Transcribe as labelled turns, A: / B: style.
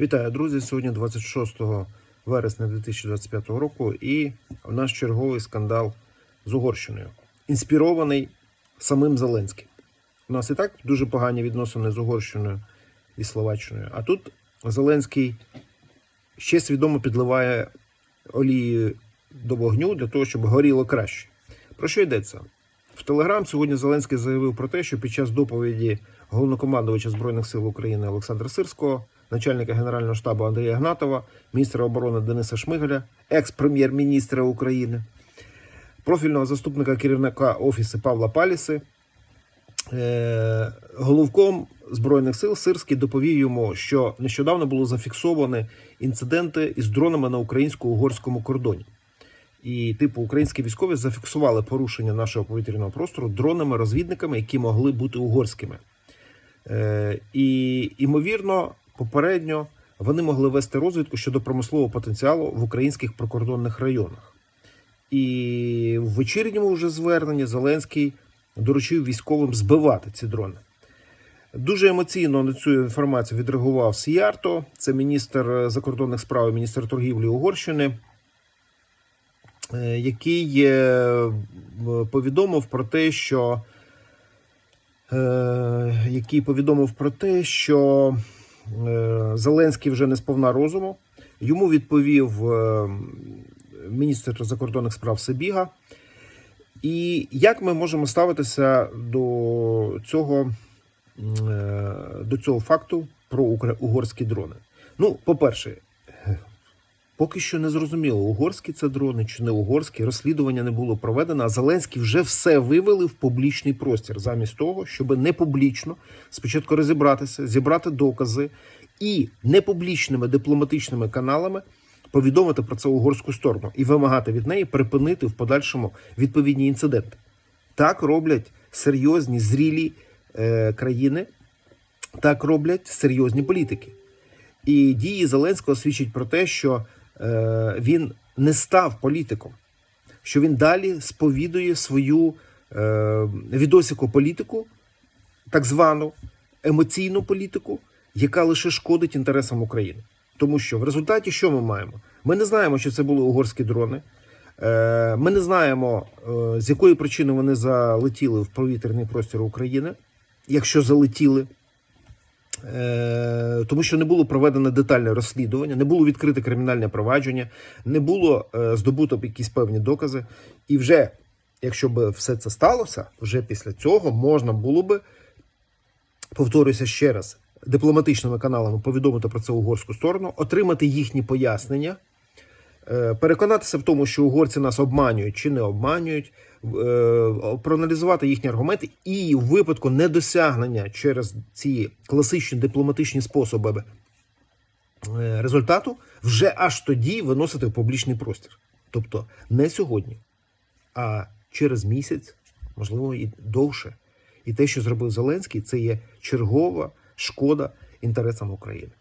A: Вітаю, друзі! Сьогодні 26 вересня 2025 року, і у нас черговий скандал з Угорщиною, інспірований самим Зеленським. У нас і так дуже погані відносини з Угорщиною і Словаччиною. А тут Зеленський ще свідомо підливає олії до вогню для того, щоб горіло краще. Про що йдеться? В Телеграм сьогодні Зеленський заявив про те, що під час доповіді головнокомандувача Збройних сил України Олександра Сирського, начальника Генерального штабу Андрія Гнатова, міністра оборони Дениса Шмигаля, екс-прем'єр-міністра України, профільного заступника керівника Офісу Павла Паліси, е, головком Збройних сил Сирський доповів йому, що нещодавно було зафіксовані інциденти із дронами на українсько-угорському кордоні. І, типу, українські військові зафіксували порушення нашого повітряного простору дронами-розвідниками, які могли бути угорськими. Е, і, ймовірно, попередньо вони могли вести розвідку щодо промислового потенціалу в українських прикордонних районах. І в вечірньому вже зверненні Зеленський доручив військовим збивати ці дрони. Дуже емоційно на цю інформацію відреагував Сіярто, це міністр закордонних справ, і міністр торгівлі Угорщини, е, який е, повідомив про те, що е, який повідомив про те, що е, Зеленський вже не сповна розуму. Йому відповів е, міністр закордонних справ Сибіга. І як ми можемо ставитися до цього, е, до цього факту про угорські дрони? Ну, по-перше, поки що не зрозуміло, угорські це дрони чи не угорські. Розслідування не було проведено, а Зеленський вже все вивели в публічний простір, замість того, щоб не публічно спочатку розібратися, зібрати докази і непублічними дипломатичними каналами повідомити про це угорську сторону і вимагати від неї припинити в подальшому відповідні інциденти. Так роблять серйозні зрілі е, країни, так роблять серйозні політики. І дії Зеленського свідчать про те, що він не став політиком, що він далі сповідує свою е, відосіку політику, так звану емоційну політику, яка лише шкодить інтересам України. Тому що в результаті що ми маємо? Ми не знаємо, що це були угорські дрони. Е, Ми не знаємо, е, з якої причини вони залетіли в повітряний простір України, якщо залетіли. Е, Тому що не було проведено детальне розслідування, не було відкрите кримінальне провадження, не було е, здобуто якісь певні докази. І вже, якщо б все це сталося, вже після цього можна було би, повторюся ще раз, дипломатичними каналами повідомити про це угорську сторону, отримати їхні пояснення, переконатися в тому, що угорці нас обманюють чи не обманюють, е, проаналізувати їхні аргументи, і в випадку недосягнення через ці класичні дипломатичні способи е, результату, вже аж тоді виносити в публічний простір. Тобто не сьогодні, а через місяць, можливо, і довше. І те, що зробив Зеленський, це є чергова шкода інтересам України.